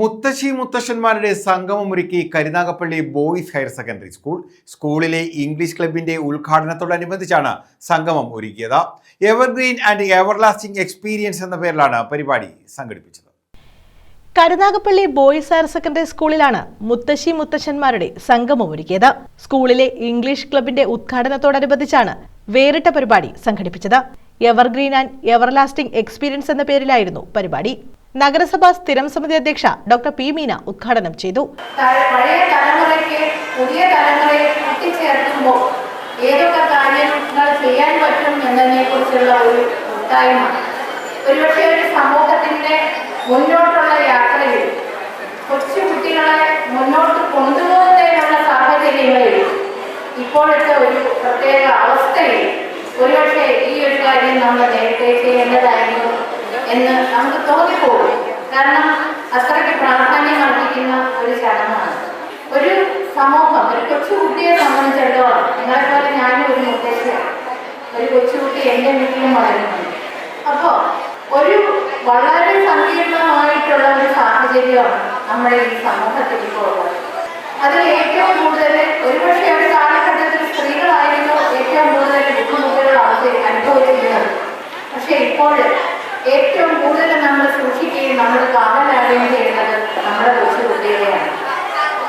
മുത്തശ്ശി മുത്തശ്ശന്മാരുടെ സംഗമമൊരുക്കി Karunagappally boys higher secondary school. സ്കൂളിലെ ഇംഗ്ലീഷ് ക്ലബിന്റെ ഉദ്ഘാടനത്തോടനുബന്ധിച്ചാണ് സംഗമം ഒരുക്കിയത്. എവർഗ്രീൻ ആൻഡ് എവർലാസ്റ്റിംഗ് എക്സ്പീരിയൻസ് എന്ന പേരിലാണ് പരിപാടി സംഘടിപ്പിച്ചത്. കരുനാഗപ്പള്ളി ബോയ്സ് ഹയർ സെക്കൻഡറി സ്കൂളിലാണ് മുത്തശ്ശി മുത്തശ്ശന്മാരുടെ സംഗമം ഒരുക്കിയത്. സ്കൂളിലെ ഇംഗ്ലീഷ് ക്ലബിന്റെ ഉദ്ഘാടനത്തോടനുബന്ധിച്ചാണ് വേറിട്ട പരിപാടി സംഘടിപ്പിച്ചത്. എവർഗ്രീൻ ആൻഡ് എവർലാസ്റ്റിംഗ് എക്സ്പീരിയൻസ് എന്ന പേരിലായിരുന്നു പരിപാടി. നഗരസഭാ സ്ഥിരം സമിതി അധ്യക്ഷ ഡോക്ടർ പി മീന ഉദ്ഘാടനം ചെയ്തു. പഴയ തലമുറയ്ക്ക് പുതിയ തലമുറയെ കൂട്ടിച്ചേർക്കുമ്പോൾ ഏതൊക്കെ കാര്യങ്ങൾ ചെയ്യാൻ പറ്റും എന്നതിനെ കുറിച്ചുള്ള ഒരു കൂട്ടായ്മ. ഒരുപക്ഷെ ഒരു സമൂഹത്തിന്റെ മുന്നോട്ടുള്ള യാത്രയിൽ കൊച്ചു കുട്ടികളെ മുന്നോട്ട് കൊണ്ടുപോകുന്നതിനുള്ള സാഹചര്യങ്ങളിൽ ഇപ്പോഴത്തെ ഒരു പ്രത്യേക അവസ്ഥയിൽ ഒരുപക്ഷെ ഈ ഒരു കാര്യം നമ്മൾ നേരത്തെ ചെയ്യേണ്ടതായിരുന്നു. എന്ന് നമുക്ക് തോന്നിപ്പോകും. കാരണം അത്രയ്ക്ക് പ്രാധാന്യം അർപ്പിക്കുന്ന ഒരു ചടങ്ങാണ്. ഒരു സമൂഹം ഒരു കൊച്ചുകുട്ടിയെ സംബന്ധിച്ചിടത്തോളം നിങ്ങളെപ്പോലെ ഞാനും ഒരു മുത്തശ്ശിയാണ്. ഒരു കൊച്ചുകുട്ടി എന്റെ വീട്ടിലും വളരുന്നുണ്ട്. അപ്പോൾ ഒരു വളരെ സങ്കീർണമായിട്ടുള്ള ഒരു സാഹചര്യമാണ് നമ്മുടെ ഈ സമൂഹത്തിൽ ഇപ്പോൾ അതിൽ ഏറ്റവും കൂടുതൽ ഒരുപക്ഷെ ഒരു കാലഘട്ടത്തിൽ സ്ത്രീകളായിരുന്നു ഏറ്റവും കൂടുതൽ ബുദ്ധിമുട്ടുകൾ അവർ അനുഭവിച്ചിരുന്നത് പക്ഷേ ഇപ്പോൾ ഏറ്റവും കൂടുതൽ നമ്മൾ സൂക്ഷിക്കുകയും നമ്മൾ കാവലാകുകയും ചെയ്യുന്നത് നമ്മുടെ കൊച്ചു കുട്ടികളെയാണ്.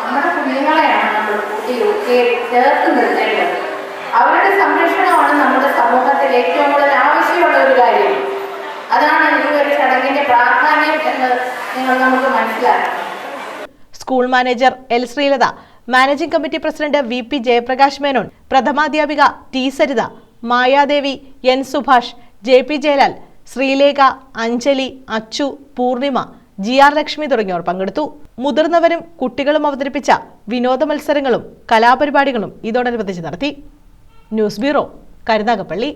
നമ്മുടെ കുഞ്ഞുങ്ങളെയാണ് നമ്മൾ കൂട്ടി ഊട്ടി ചേർത്ത് നിർത്തേണ്ടത്. അവരുടെ സംരക്ഷണമാണ് നമ്മുടെ സമൂഹത്തിൽ ഏറ്റവും കൂടുതൽ ആവശ്യമുള്ള ഒരു കാര്യം. അതാണ് ഈ ഒരു ചടങ്ങിന്റെ പ്രാധാന്യം എന്ന് നിങ്ങൾ നമുക്ക് മനസ്സിലാക്കണം school manager L Sreelatha managing committee president V P Jayaprakash Menon പ്രഥമാധ്യാപിക T Saritha Mayadevi N Subhash J P Jayalal Sreelekha Anjali Achu Poornima G R Lakshmi തുടങ്ങിയവർ പങ്കെടുത്തു. മുതിർന്നവരും കുട്ടികളും അവതരിപ്പിച്ച വിനോദ മത്സരങ്ങളും കലാപരിപാടികളും ഇതോടനുബന്ധിച്ച് നടത്തി. News bureau Karunagappally.